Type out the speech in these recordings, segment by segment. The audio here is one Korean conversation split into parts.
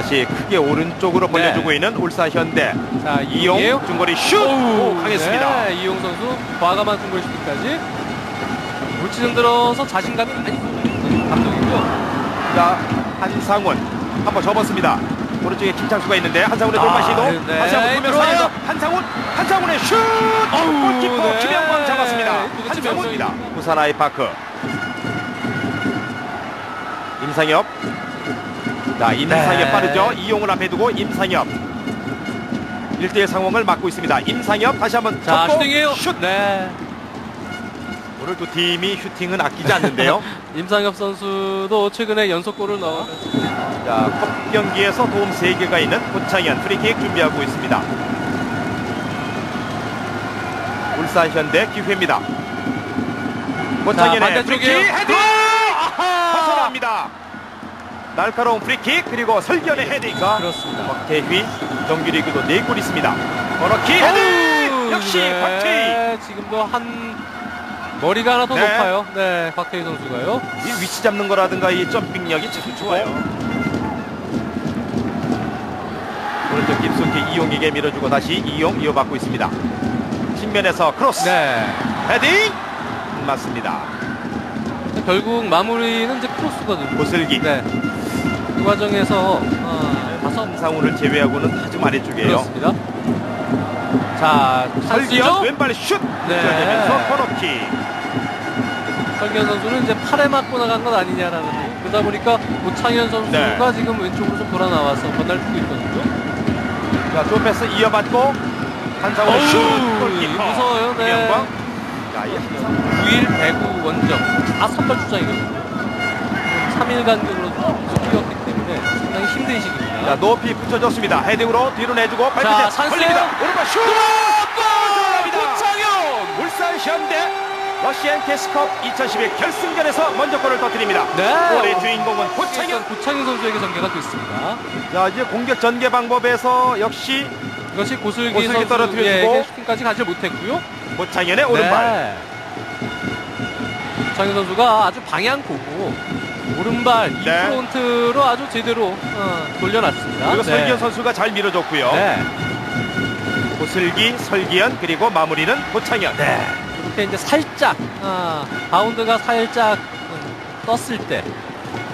다시 크게 오른쪽으로 벌려주고 있는 울산 현대. 자, 이용 이용. 중거리 슛 오, 강했습니다. 네, 이용 선수 과감한 중거리. 올 시즌 들어서 자신감이 많이 감독이고요. 자 한상훈 한번 접었습니다. 오른쪽에 김창수가 있는데 한상훈의 아, 돌파 시도. 네. 한상훈 보면 들어와요. 사이에서 한상훈 한상훈의 슛 골키퍼 네. 김영광 잡았습니다. 이거 한상훈입니다. 부산 아이파크 임상엽. 자 임상엽 네. 빠르죠. 이용을 앞에 두고 임상엽. 1대1 상황을 맡고 있습니다. 임상엽 다시 한번 자, 접고 슈팅이에요. 슛. 네. 오늘 두 팀이 슈팅은 아끼지 않는데요. 임상엽 선수도 최근에 연속골을 넣어. 자, 컵 경기에서 도움 3개가 있는 고창현 프리킥 준비하고 있습니다. 울산 현대 기회입니다. 자, 고창현의 반대쪽이에요. 프리킥 헤딩! 아하! 벗어납니다. 날카로운 프리킥 그리고 설견의 헤딩. 그렇습니다. 박태휘 정규리그도 4골 있습니다. 코너킥 헤딩! 역시 네, 박태휘. 지금도 한 머리가 하나 더 네. 높아요. 네, 박태희 선수가요. 이 위치 잡는 거라든가 이 점핑력이 참 좋아요. 오른쪽 깊숙이 이용에게 밀어주고 다시 이용 이어받고 있습니다. 측면에서 크로스 네. 헤딩 맞습니다. 결국 마무리는 이제 크로스거든요. 고슬기 네. 그 과정에서 어, 다섯 상훈을 제외하고는 아주 아래쪽이에요. 그렇습니다. 자, 설기현? 왼발 슛 네. 코너킥. 설기현 선수는 이제 팔에 맞고 나간 것 아니냐라는 그러다 보니까 오창현 선수가 네. 지금 왼쪽으로 좀 돌아 나와서 건날뛰고 있거든요. 자, 조 패스 이어받고 한상훈의 슛 골키퍼 무서워요. 네. 김영광. 자, 이 한상훈 9일 배구 원정 다 선발 출장이거든요. 3일 간격으 힘든 시기입니다. 자, 높이 붙여줬습니다. 헤딩으로 뒤로 내주고. 걸립니다. 오른발 슛! 오창현! 울산 현대 러시안 캐스컵 2011 결승전에서 먼저 골을 터뜨립니다. 네. 골의 주인공은 고창현. 고창현 선수에게 전개가 됐습니다. 자, 이제 공격 전개 방법에서 역시 이것이 고슬기, 고슬기 떨어뜨려주고 슈팅까지 가지 못했고요. 고창현의 오른발. 네. 고창현 선수가 아주 방향 보고 오른발 이 네. 프론트로 아주 제대로 어, 돌려놨습니다. 그리고 네. 설기현 선수가 잘 밀어줬고요. 네. 고슬기, 설기현 그리고 마무리는 고창현. 네. 이렇게 이제 살짝 아, 바운드가 살짝 음, 떴을 때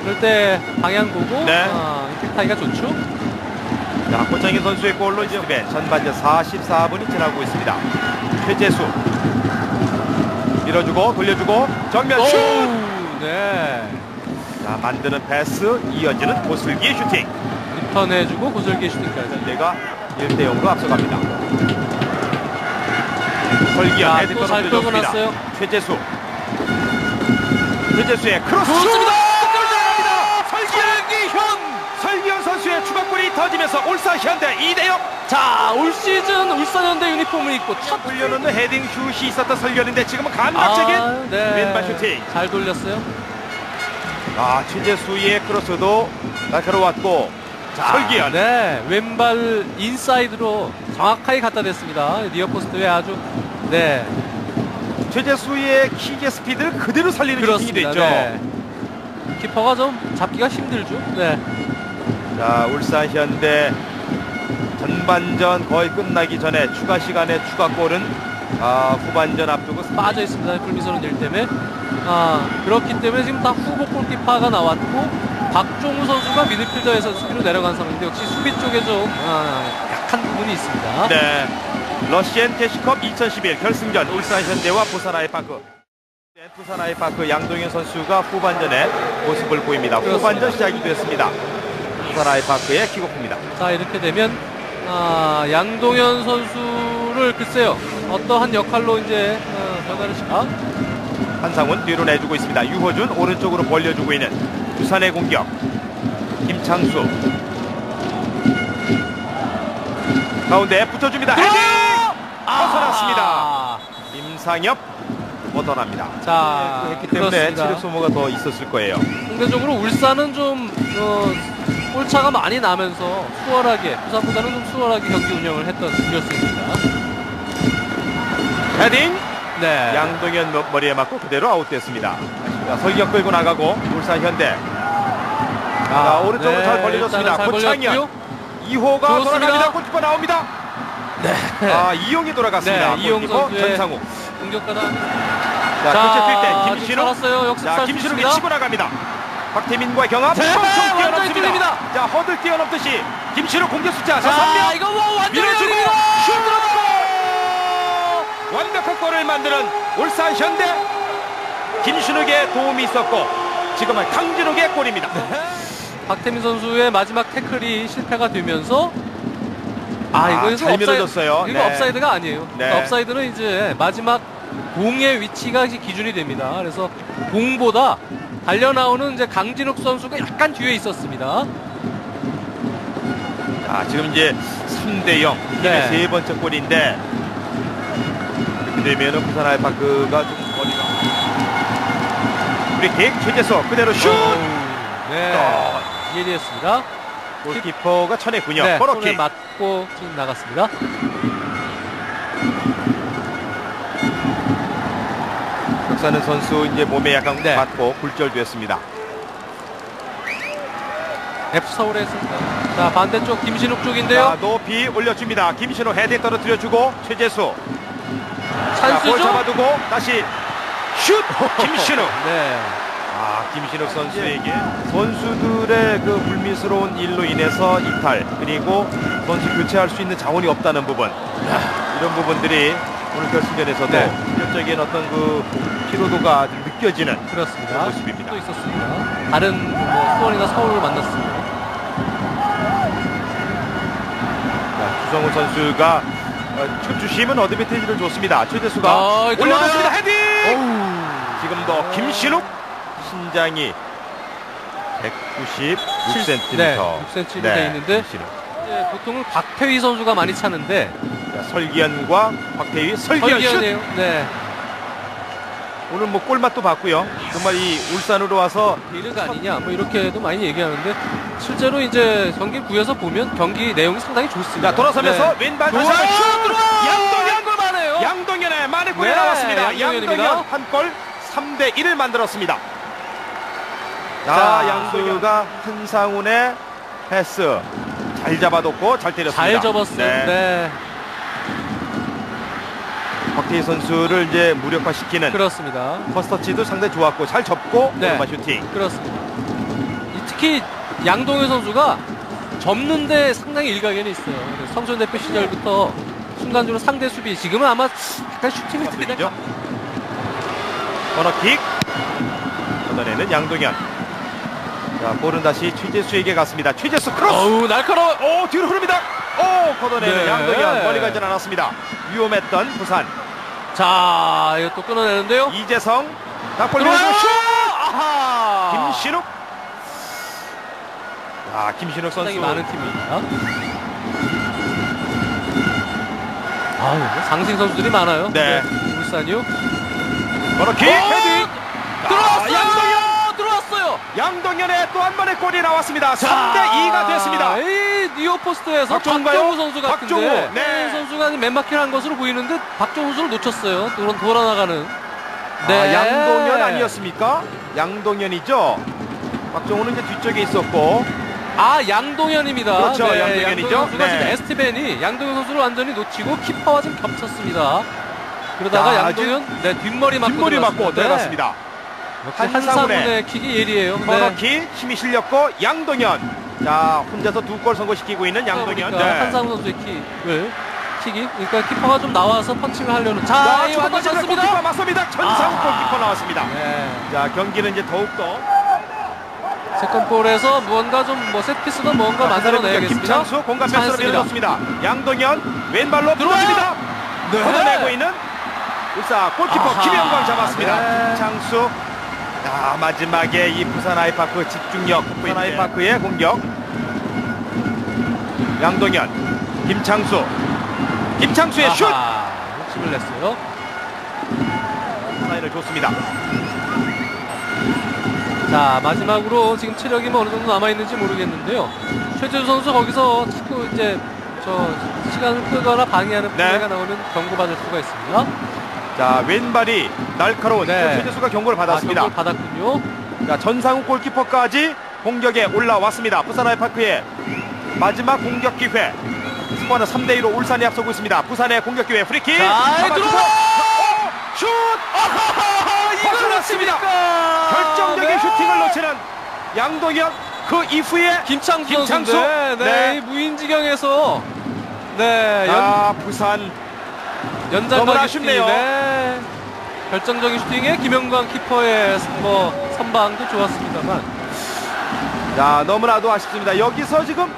그럴 때 방향 보고 네. 아, 임팩트하기가 좋죠. 자, 고창현 선수의 골로 이제 전반전 44분이 지나고 있습니다. 최재수 밀어주고 돌려주고 정면 슛! 네. 자, 만드는 패스 이어지는 고슬기의 슈팅. 리턴해주고 고슬기 슈팅까지. 내가 1대 0으로 앞서갑니다. 설기현 자, 헤드 났어요. 최재수. 최재수의 크로스 좋습니다. 골 들어갑니다. 설기현. 설기현 선수의 추가골이 터지면서 울산 현대 2대 0. 자, 올 시즌 울산 현대 유니폼을 입고 첫 돌려놓는 헤딩 슛이 있었던 설기현인데 지금은 감각적인 아, 네. 왼발 슈팅. 잘 돌렸어요. 아 최재수의 크로스도 날카로웠고 자, 설기현. 네, 왼발 인사이드로 정확하게 갖다 댔습니다. 리어 포스트에 아주 네 최재수의 킥의 스피드를 그대로 살리는 슈팅이 그렇습니다. 됐죠. 네. 키퍼가 좀 잡기가 힘들죠. 네. 자 울산 현대 전반전 거의 끝나기 전에 추가 시간에 추가골은 아, 후반전 앞두고 빠져 있습니다. 일 때문에. 아, 그렇기 때문에 지금 다 후보 골키퍼가 나왔고 박종우 선수가 미드필더에서 수비로 내려간 상황인데 역시 수비 쪽에 좀 아, 약한 부분이 있습니다. 네 러시안 캐시컵 2011 결승전 울산 현대와 부산 아이파크 네, 부산 아이파크 양동현 선수가 후반전에 모습을 보입니다. 그렇습니다. 후반전 시작이 됐습니다. 부산 아이파크의 킥오프입니다. 자 이렇게 되면 아, 양동현 선수를 글쎄요 어떠한 역할로 이제 어, 한상훈 뒤로 내주고 있습니다. 유호준 오른쪽으로 벌려주고 있는 부산의 공격. 김창수 가운데 붙여줍니다. 헤딩 벗어났습니다. 임상엽 벗어납니다. 자 했기 때문에 그렇습니다. 체력 소모가 더 있었을 거예요. 상대적으로 울산은 좀 어, 골차가 많이 나면서 수월하게 부산보다는 좀 수월하게 경기 운영을 했던 승리였습니다. 헤딩 네. 양동현 머리에 맞고 그대로 아웃됐습니다. 자, 설경 끌고 나가고 울산 현대 자, 오른쪽으로 잘 벌려졌습니다. 고창현. 벌렸고요. 2호가 좋습니다. 돌아갑니다. 골키퍼 나옵니다. 네. 아, 이용이 돌아갔습니다. 네, 이용 선수의 전상우. 공격가다. 자, 교체 뛸때 김신욱. 자, 김신욱이. 치고 나갑니다. 박태민과의 경합. 네, 엄청 완전히 뛰어넘습니다. 자, 허들 뛰어넘듯이 김신욱 공격 숫자. 자, 자, 3명. 이거 뭐 완전히 밀어주고 열립니다. 슛 들어가고 완벽한 골을 만드는 울산 현대 김신욱의 도움이 있었고 지금은 강진욱의 골입니다. 박태민 선수의 마지막 태클이 실패가 되면서 아, 아, 이거 잘 업사이드, 밀어줬어요. 이거 네. 업사이드가 아니에요. 네. 업사이드는 이제 마지막 공의 위치가 기준이 됩니다. 그래서 공보다 달려 나오는 이제 강진욱 선수가 약간 뒤에 있었습니다. 자, 지금 이제 3대 0 네. 세 번째 골인데 되면은 부산 아이파크가 좀 거리가 우리 객 최재서 그대로 슛 네. 또. 예리했습니다. 골키퍼가 쳐냈군요. 네, 손에 코너킥. 맞고 지금 나갔습니다. 박사는 선수 이제 몸에 약간 네. 맞고 굴절됐습니다. F 서울에 있습니다. 자 반대쪽 김신욱 쪽인데요. 자, 높이 올려줍니다. 김신호 헤딩 떨어뜨려주고 최재수. 자, 볼 찬스죠? 잡아두고 다시 슛! 김신욱. 네. 아, 김신욱 선수에게 선수들의 그 불미스러운 일로 인해서 이탈 그리고 선수 교체할 수 있는 자원이 없다는 부분 이런 부분들이 오늘 결승전에서도 네. 공격적인 어떤 그 피로도가 좀 느껴지는 그렇습니다. 그런 모습입니다. 또 있었습니다. 다른 뭐 수원이나 서울을 만났습니다. 자, 주성훈 선수가 어, 첫 주심은 어드밴티지를 줬습니다. 최재수가 아, 올려줬습니다. 헤딩! 지금도 김신욱 신장이 196cm. 네, 6cm 돼 있는데. 이제 보통은 박태휘 선수가 많이 차는데 자, 설기현과 박태희, 설기현 슛! 네. 오늘 뭐 골맛도 봤고요. 정말 이 울산으로 와서 베일가 아니냐 뭐 이렇게도 많이 얘기하는데 실제로 이제 경기 구에서 보면 경기 내용이 상당히 좋습니다. 자, 돌아서면서 네. 왼발 다시. 한번 슛! 양동현! 골만해요. 양동현의 만의 골이 네, 나왔습니다. 양동현입니다. 양동현 한골 3대 1을 만들었습니다. 자, 자, 양동현가 한상훈의 패스 잘 잡아뒀고 잘 때렸습니다. 잘 접었어요. 네. 네. 박태희 선수를 이제 무력화시키는 그렇습니다. 퍼스터치도 상당히 좋았고 잘 접고 네. 오른발 슈팅. 그렇습니다. 이 특히 양동현 선수가 접는데 상당히 일가견이 있어요. 성전 대표 시절부터 순간적으로 상대 수비 지금은 아마 약간 슈팅을 들리죠? 때리는 코너킥. 걷어내는 양동현. 자, 볼은 다시 최재수에게 갔습니다. 최재수 크로스. 어우 날카로워. 오 뒤로 흐릅니다. 오 걷어내는 네. 양동현 멀리 가진 않았습니다. 위험했던 부산 자 이거 또 끊어내는데요. 이재성. 밀고 슛. 아하. 김신욱. 아 김신욱 상당히 선수 많은 팀입니다. 아유 상승 선수들이 많아요. 네. 울산이요. 코너킥 오! 헤딩. 들어왔어요. 아. 양동현의 또 한 번의 골이 나왔습니다. 3대 2가 됐습니다. 이 박종우인가요? 박종우 선수 같은데 박종우, 네. 네. 선수가 맨마킹 한 것으로 보이는데 박종우 선수를 놓쳤어요. 그런 돌아 나가는. 아, 양동현 아니었습니까? 양동현이죠. 박정우는 이제 뒤쪽에 있었고 아 양동현입니다. 그렇죠, 양동현이죠. 양동현 선수가 네. 지금 에스티벤이 양동현 선수를 완전히 놓치고 키퍼와 지금 겹쳤습니다. 그러다가 자, 양동현 네 뒷머리 맞고 뒷머리 맞고. 들어갔습니다. 네. 한상훈의 킥이 예리해요. 네. 코너킥 힘이 실렸고 양동현. 자 혼자서 두골 성공시키고 있는 양동현. 그러니까 네. 한상훈 선수의 킥을 킥이 그러니까 키퍼가 좀 나와서 펀칭을 하려는 자, 자, 이첫 완전 번째 골키퍼. 맞습니다. 전상욱 아. 골키퍼 나왔습니다. 네. 자 경기는 이제 더욱 더 세컨볼에서 무언가 좀 뭐 세트피스도 뭔가 만들어내야겠습니다. 김창수 공간 패스로. 밀어줬습니다. 양동현 왼발로. 들어옵니다. 네. 걷어내고 있는 울산 골키퍼 아하. 김영광 잡았습니다. 네. 김창수. 자 마지막에 이 부산 아이파크 집중력 부산 아이파크의 공격. 양동현, 김창수, 김창수의 슛 아하, 욕심을 냈어요. 사인을 줬습니다. 자 마지막으로 지금 체력이 뭐 어느 정도 남아 있는지 모르겠는데요. 최재수 선수 거기서 자꾸 이제 저 시간을 끄거나 방해하는 네. 플레이가 나오면 경고받을 수가 있습니다. 자 왼발이 날카로운 네. 최재수가 경고를 아, 받았습니다. 경고를 받았군요. 자 전상욱 골키퍼까지 공격에 올라왔습니다. 부산 아이파크의 마지막 공격 기회. 스코어는 3대 2로 울산이 앞서고 있습니다. 부산의 공격 기회 프리킥. 자, 잡아주고 들어와! 어, 슛! 이걸 넣습니다. 결정적인 네. 슈팅을 놓치는 양동현 그 이후에 김창수, 김창수. 선수인데, 네, 네. 이 무인지경에서 네, 연, 아 부산 연장 너무나 가기 슈팅, 아쉽네요. 네. 결정적인 슈팅에 김영광 키퍼의 뭐 선방도 좋았습니다만 야 너무나도 아쉽습니다. 여기서 지금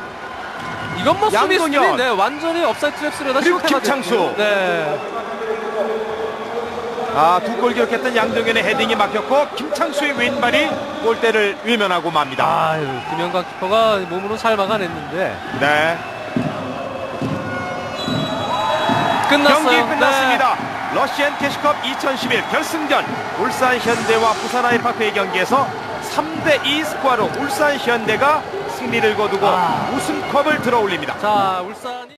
이건 뭐 수비 양동현. 네, 완전히 업사이드 트랩스로다 그리고 실패가 김창수. 됐고. 네. 아, 두 골 기록했던 양동현의 헤딩이 막혔고 김창수의 왼발이 골대를 외면하고 맙니다. 아유, 김영광 키퍼가 몸으로 잘 막아냈는데 네. 끝났어요. 경기 네. 끝났습니다. 러시안 캐시컵 2011 결승전 울산 현대와 부산 아이파크의 경기에서 3대 2 스코어로 울산 현대가 승리를 거두고 아. 우승컵을 들어올립니다. 자, 울산이